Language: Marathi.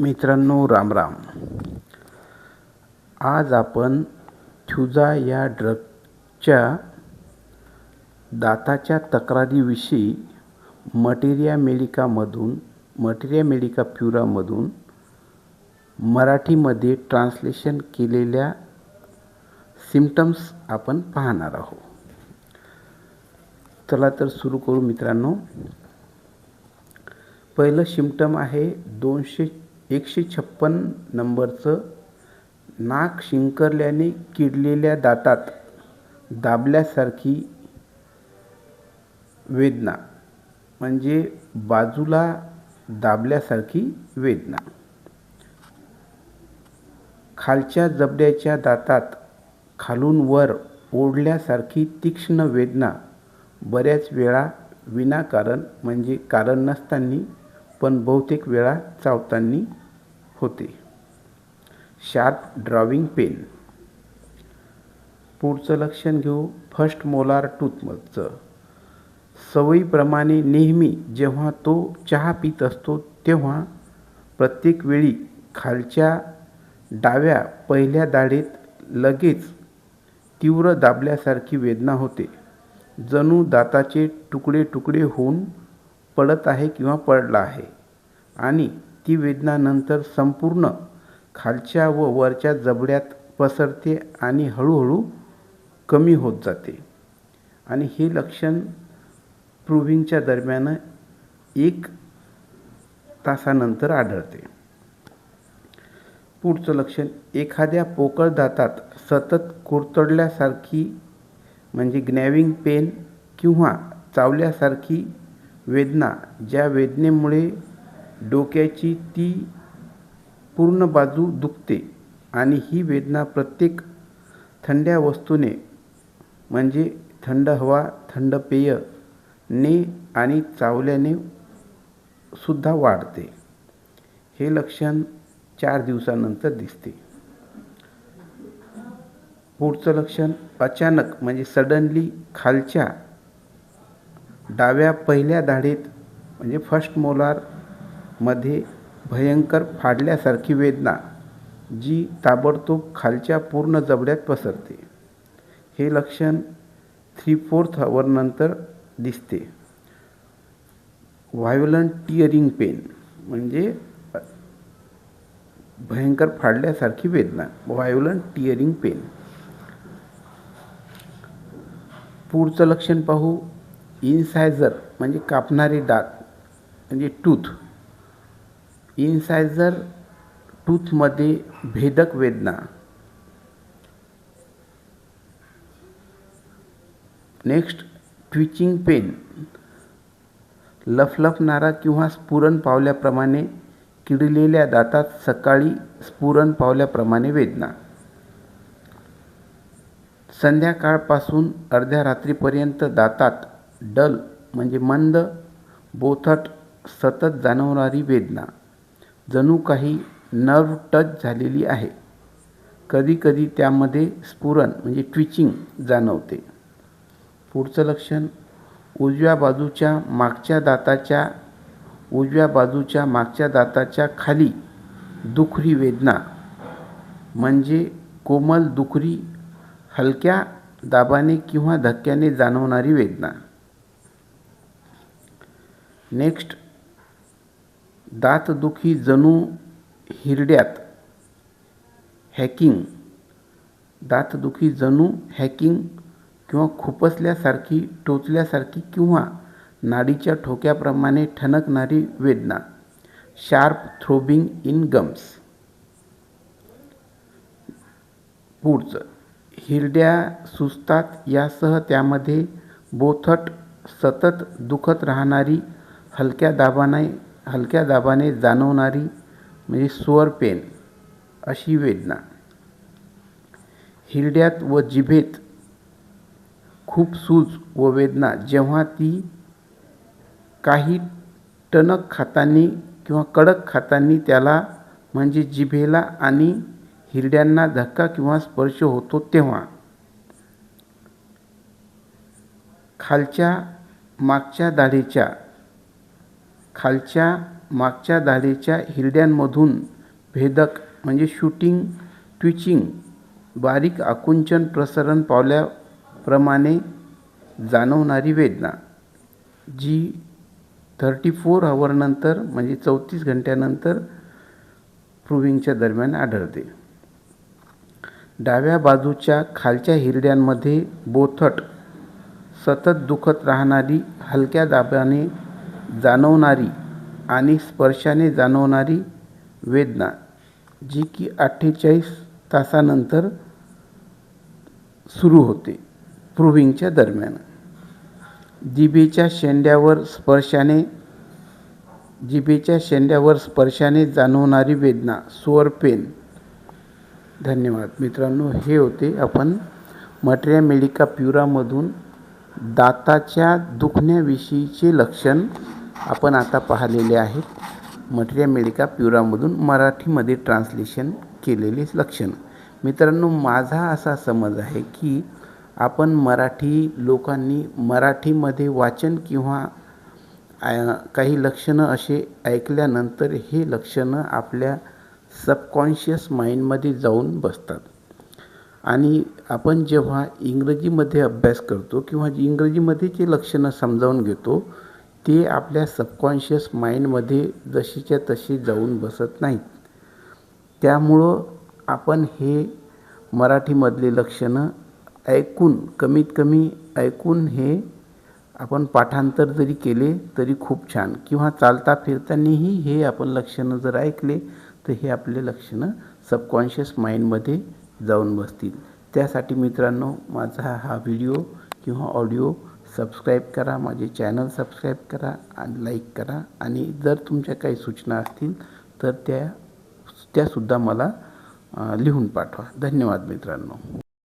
मित्रांनो राम राम. आज आपण थ्युजा या ड्रगच्या दाताच्या तक्रारीविषयी मटेरिया मेडिकामधून मटेरिया मेडिका प्युरामधून मराठीमध्ये ट्रान्सलेशन केलेल्या सिम्टम्स आपण पाहणार आहोत. चला तर सुरू करू मित्रांनो. पहिलं सिम्टम आहे दोनशे एकशे छप्पन नंबरचं नाक शिंकरल्याने किडलेल्या दातात दाबल्यासारखी वेदना म्हणजे बाजूला दाबल्यासारखी वेदना. खालच्या जबड्याच्या दातात खालून वर ओढल्यासारखी तीक्ष्ण वेदना बऱ्याच वेळा विनाकारण म्हणजे कारण नसताना पण बहुतेक वेळा चावताना होते. Sharp drawing pain. पुढचं लक्षण घेऊ फर्स्ट मोलार टूथमधचं सवयीप्रमाणे नेहमी जेव्हा तो चहा पित असतो तेव्हा प्रत्येक वेळी खालच्या डाव्या पहिल्या दाढेत लगेच तीव्र दाबल्यासारखी वेदना होते. जणू दाताचे तुकडे तुकडे होऊन पडत आहे किंवा पडला आहे. आणि ती वेदना नंतर संपूर्ण खालच्या व वरच्या जबड्यात पसरते आणि हळूहळू कमी होत जाते. आणि हे लक्षण प्रूव्हिंगच्या दरम्यान एक तासानंतर आढळते. पुढचं लक्षण एखाद्या पोकळ दातात सतत कुरतडल्यासारखी म्हणजे ग्नॅविंग पेन किंवा चावल्यासारखी वेदना ज्या वेदनेमुळे डोक्याची ती पूर्ण बाजू दुखते आणि ही वेदना प्रत्येक थंड्या वस्तूने म्हणजे थंड हवा थंड पेय ने आणि चावल्याने सुद्धा वाढते. हे लक्षण चार दिवसानंतर दिसते. पुढचं लक्षण अचानक म्हणजे सडनली खालच्या डाव्या पहिल्या धाडीत म्हणजे फर्स्ट मोलारमध्ये भयंकर फाडल्यासारखी वेदना जी ताबडतोब खालच्या पूर्ण जबड्यात पसरते. हे लक्षण थ्री फोर्थ आवरनंतर दिसते. व्हायोलंट टिअरिंग पेन म्हणजे भयंकर फाडल्यासारखी वेदना व्हायोलंट टिअरिंग पेन पुढचं लक्षण पाहू. इन्सायझर म्हणजे कापणारे दात म्हणजे टूथ. इनसायझर टूथमध्ये भेदक वेदना. Next twitching pen. लफलफणारा किंवा स्फुरण पावल्याप्रमाणे किडलेल्या दातात सकाळी स्फुरण पावल्याप्रमाणे वेदना. संध्याकाळपासून अर्ध्या रात्रीपर्यंत दातात डल म्हणजे मंद बोथट सतत जाणवणारी वेदना. जणू काही नर्व टच झालेली आहे. कधीकधी त्यामध्ये स्फुरण म्हणजे ट्विचिंग जाणवते. पुढचं लक्षण उजव्या बाजूच्या मागच्या दाताच्या उजव्या बाजूच्या मागच्या दाताच्या खाली दुखरी वेदना. म्हणजे कोमल दुखरी हलक्या दाबाने किंवा धक्क्याने जाणवणारी वेदना. नेक्स्ट दातदुखी जणू हिरड्यात हॅकिंग. दातदुखी जणू हॅकिंग किंवा खुपसल्यासारखी टोचल्यासारखी किंवा नाडीच्या ठोक्याप्रमाणे ठणकणारी वेदना. Sharp throbbing in gums. पुढचं हिरड्या सुस्तात यासह त्यामध्ये बोथट सतत दुखत राहणारी हलक्या दाबाने हलक्या दाबाने जाणवणारी म्हणजे स्वर पेन अशी वेदना. हिरड्यात व जिभेत खूप सूज व वेदना. जेव्हा ती काही टणक खातांनी किंवा कडक खातांनी त्याला म्हणजे जिभेला आणि हिरड्यांना धक्का किंवा स्पर्श होतो तेव्हा खालच्या मागच्या दाढीच्या खालच्या मागच्या धारेच्या हिरड्यांमधून भेदक म्हणजे शूटिंग ट्विचिंग बारीक आकुंचन प्रसरण पावल्याप्रमाणे जाणवणारी वेदना जी थर्टी फोर आवरनंतर म्हणजे चौतीस घंट्यानंतर प्रूविंगच्या दरम्यान आढळते. डाव्या बाजूच्या खालच्या हिरड्यांमध्ये बोथट सतत दुखत राहणारी हलक्या दाबाने जाणवणारी आणि स्पर्शाने जाणवणारी वेदना जी की अठ्ठेचाळीस तासानंतर सुरू होते प्रूविंगच्या दरम्यान. जिभेच्या शेंड्यावर स्पर्शाने जिभेच्या शेंड्यावर स्पर्शाने जाणवणारी वेदना सुअर पेन. धन्यवाद. मित्रांनो हे होते आपण मटेरिया मेडिका प्युरामधून दाताच्या दुखण्याविषयीचे लक्षण. आपण आता पाहिलेले आहेत मटेरिया मेडिका प्युरामधून मराठीमध्ये ट्रान्सलेशन केलेले लक्षण. मित्रांनो माझा असा समज आहे की आपण मराठी लोकांनी मराठीमध्ये वाचन किंवा काही लक्षणं असे ऐकल्यानंतर हे लक्षणं आपल्या सबकॉन्शियस माइंडमध्ये जाऊन बसतात. आणि आपण जेव्हा इंग्रजीमध्ये अभ्यास करतो किंवा इंग्रजीमध्ये जे लक्षणं समजावून घेतो ते आपल्या सबकॉन्शियस माइंडमध्ये जशीच्या तशी जाऊन बसत नाहीत. त्यामुळं आपण हे मराठीमधले लक्षणं ऐकून कमीत कमी ऐकून हे आपण पाठांतर जरी केले तरी खूप छान. किंवा चालता फिरतानाही हे आपण लक्षणं जर ऐकले तर हे आपले लक्षणं सबकॉन्शियस माइंडमध्ये जाऊन बसतील. त्यासाठी मित्रांनो माझा हा व्हिडिओ किंवा ऑडिओ सबस्क्राईब करा माझे चॅनल सबस्क्राईब करा आणि लाईक करा. आणि जर तुमच्या काही सूचना असतील तर त्या त्यासुद्धा मला लिहून पाठवा. धन्यवाद मित्रांनो.